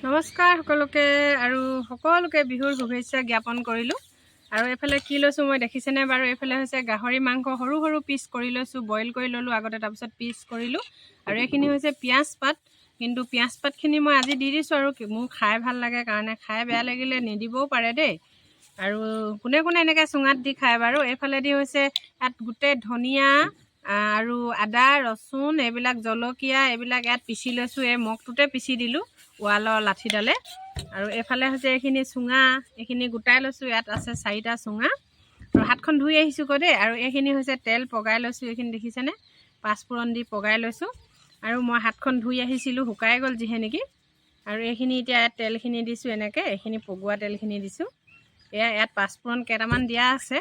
নমস্কাৰ সকলোকে আৰু সকলোকে বিহুৰ শুভেচ্ছা জ্ঞাপন কৰিলোঁ। আৰু এইফালে কি লৈছোঁ মই দেখিছেনে বাৰু? এইফালে হৈছে গাহৰি মাংস সৰু সৰু পিচ কৰি লৈছোঁ বইল কৰি ল'লোঁ আগতে তাৰপিছত পিচ কৰিলোঁ। আৰু এইখিনি হৈছে পিঁয়াজ পাত। কিন্তু পিঁয়াজ পাতখিনি মই আজি দি দিছোঁ আৰু মোৰ খাই ভাল লাগে কাৰণে খাই বেয়া লাগিলে নিদিবও পাৰে দেই। আৰু কোনে কোনে এনেকৈ চুঙাত দি খায় বাৰু? এইফালেদি হৈছে ইয়াত গোটেই ধনিয়া আৰু আদা ৰচুন এইবিলাক জলকীয়া এইবিলাক ইয়াত পিচি লৈছোঁ। এই মগটোতে পিচি দিলোঁ ৱালৰ লাঠিডালে। আৰু এইফালে হৈছে এইখিনি চুঙা এইখিনি গোটাই লৈছোঁ ইয়াত আছে চাৰিটা চুঙা। আৰু হাতখন ধুই আহিছোঁ গৈ দেই। আৰু এইখিনি হৈছে তেল পগাই লৈছোঁ এইখিনি দেখিছেনে? পাঁচফোৰণ দি পগাই লৈছোঁ। আৰু মই হাতখন ধুই আহিছিলোঁ শুকাই গ'ল যিহে নেকি। আৰু এইখিনি এতিয়া ইয়াত তেলখিনি দিছোঁ এনেকৈ এইখিনি পগোৱা তেলখিনি দিছোঁ। এয়া ইয়াত পাঁচফোৰণ কেইটামান দিয়া আছে।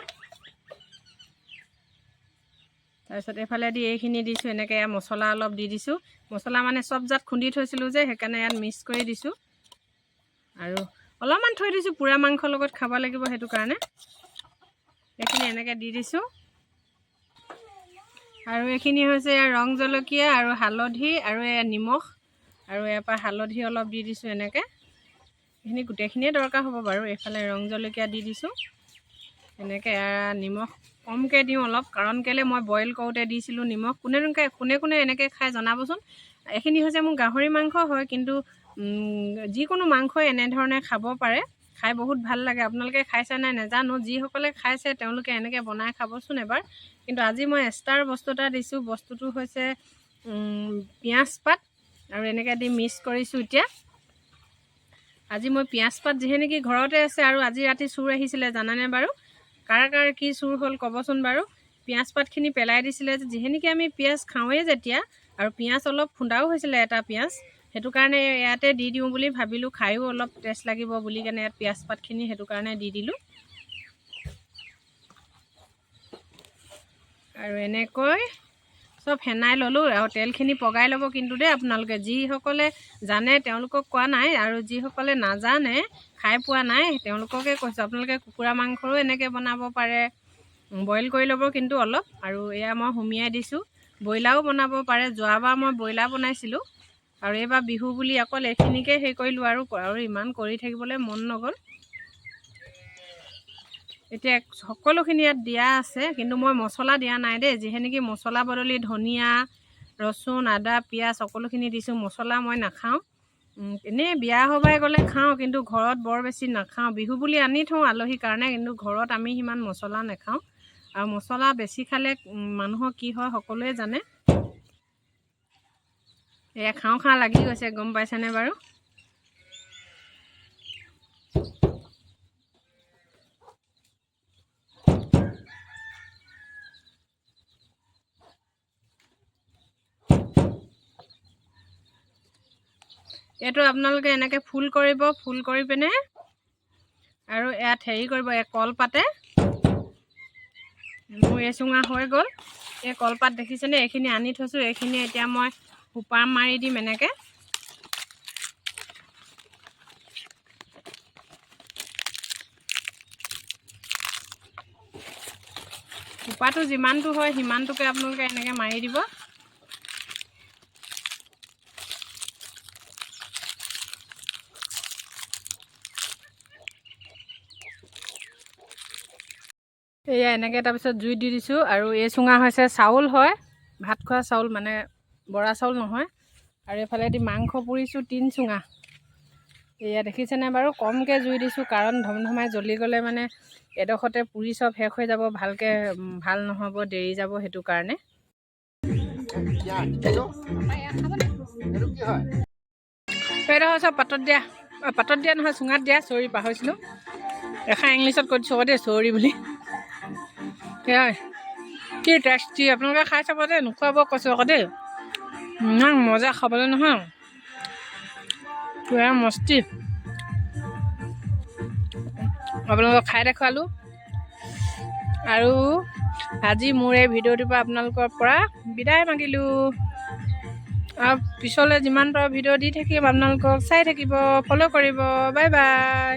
তাৰপিছত এইফালেদি এইখিনি দিছোঁ এনেকৈ এয়া মছলা অলপ দি দিছোঁ। মছলা মানে চব জাত খুন্দি থৈছিলোঁ যে সেইকাৰণে ইয়াত মিক্স কৰি দিছোঁ। আৰু অলপমান থৈ দিছোঁ পোৰা মাংসৰ লগত খাব লাগিব সেইটো কাৰণে। এইখিনি এনেকৈ দি দিছোঁ। আৰু এইখিনি হৈছে ৰং জলকীয়া আৰু হালধি আৰু এয়া নিমখ আৰু ইয়াৰ পৰা হালধি অলপ দি দিছোঁ এনেকৈ। এইখিনি গোটেইখিনিয়ে দৰকাৰ হ'ব বাৰু এইফালে ৰং জলকীয়া দি দিছোঁ। এনেকৈ নিমখ কমকৈ দিওঁ অলপ কাৰণ কেলৈ মই বইল কৰোঁতে দিছিলোঁ নিমখ। কোনে কোনে কোনে কোনে এনেকৈ খাই জনাবচোন। এইখিনি হৈছে মোৰ গাহৰি মাংস হয় কিন্তু যিকোনো মাংসই এনেধৰণে খাব পাৰে। খাই বহুত ভাল লাগে। আপোনালোকে খাইছে নাই নাজানো যিসকলে খাইছে তেওঁলোকে এনেকৈ বনাই খাবচোন এবাৰ। কিন্তু আজি মই এক্সট্ৰাৰ বস্তু এটা দিছোঁ। বস্তুটো হৈছে উম, পিঁয়াজ পাত আৰু এনেকৈ দি মিক্স কৰিছোঁ এতিয়া। আজি মই পিঁয়াজ পাত যিহে নেকি ঘৰতে আছে আৰু আজি ৰাতি চুৰ আহিছিলে জানানে বাৰু? কাৰ কাৰ কি চুৰ হ'ল ক'বচোন বাৰু। পিঁয়াজ পাতখিনি পেলাই দিছিলে যে যিহে নেকি আমি পিঁয়াজ খাওঁৱেই যেতিয়া আৰু পিঁয়াজ অলপ খুন্দাও হৈছিলে এটা পিঁয়াজ সেইটো কাৰণে ইয়াতে দি দিওঁ বুলি ভাবিলোঁ খায়ো অলপ টেষ্ট লাগিব বুলি কেনে ইয়াত পিঁয়াজ পাতখিনি সেইটো কাৰণে দি দিলোঁ। আৰু এনেকৈ চব সেনাই ল'লোঁ আৰু তেলখিনি পগাই ল'ব কিন্তু দেই আপোনালোকে যিসকলে জানে তেওঁলোকক কোৱা নাই আৰু যিসকলে নাজানে খাই পোৱা নাই তেওঁলোককে কৈছোঁ আপোনালোকে কুকুৰা মাংসৰো এনেকৈ বনাব পাৰে। বইল কৰি ল'ব কিন্তু অলপ আৰু এয়া মই সুমিয়াই দিছোঁ। ব্ৰইলাৰো বনাব পাৰে যোৱাবাৰ মই ব্ৰইলাৰ বনাইছিলোঁ আৰু এইবাৰ বিহু বুলি অকল এইখিনিকে হেৰি কৰিলোঁ আৰু আৰু ইমান কৰি থাকিবলৈ মন নগ'ল। এতিয়া সকলোখিনি ইয়াত দিয়া আছে কিন্তু মই মছলা দিয়া নাই দেই। যিহে নেকি মছলা বদলি ধনিয়া ৰচুন আদা পিঁয়াজ সকলোখিনি দিছোঁ। মছলা মই নাখাওঁ। এনেই বিয়া সভাই গ'লে খাওঁ কিন্তু ঘৰত বৰ বেছি নাখাওঁ। বিহু বুলি আনি থওঁ আলহীৰ কাৰণে কিন্তু ঘৰত আমি সিমান মছলা নাখাওঁ। আৰু মছলা বেছি খালে মানুহৰ কি হয় সকলোৱে জানে। এয়া খাওঁ খাওঁ লাগি গৈছে গম পাইছেনে বাৰু? এইটো আপোনালোকে এনেকৈ ফুল কৰিব ফুল কৰি পিনে আৰু ইয়াত হেৰি কৰিব এই কলপাতে। মোৰ এই চুঙা হৈ গ'ল। এই কলপাত দেখিছেনে? এইখিনি আনি থৈছোঁ। এইখিনি এতিয়া মই সোপা মাৰি দিম এনেকৈ। সোপাটো যিমানটো হয় সিমানটোকে আপোনালোকে এনেকৈ মাৰি দিব। এয়া এনেকৈ তাৰপিছত জুই দি দিছোঁ আৰু এই চুঙা হৈছে চাউল হয়। ভাত খোৱা চাউল মানে বৰা চাউল নহয়। আৰু এইফালেদি মাংস পুৰিছোঁ তিন চুঙা। এয়া দেখিছেনে বাৰু? কমকৈ জুই দিছোঁ কাৰণ ধমধমাই জ্বলি গ'লে মানে এডোখৰতে পুৰি চব শেষ হৈ যাব ভালকৈ ভাল নহ'ব দেৰি যাব সেইটো কাৰণে। সেইডোখৰ চব পাতত দিয়া। পাতত দিয়া নহয় চুঙাত দিয়া চৰি পাহৰিছিলোঁ। এষাৰ ইংলিছত কৈ দিছোঁ আকৌ দেই চৰি বুলি। কি টেষ্টি আপোনালোকে খাই চাব দেই নোখোৱাব কৈছোঁ আকৌ দেই। ইমান মজা খাবলৈ নহয়। পুৰা মস্তি। আপোনালোকক খাই দেখুৱালোঁ। আৰু আজি মোৰ এই ভিডিঅ'টোৰ পৰা আপোনালোকৰ পৰা বিদায় মাগিলোঁ। আৰু পিছলৈ যিমান পাৰোঁ ভিডিঅ' দি থাকিম আপোনালোকক চাই থাকিব ফ'ল' কৰিব। Bye bye.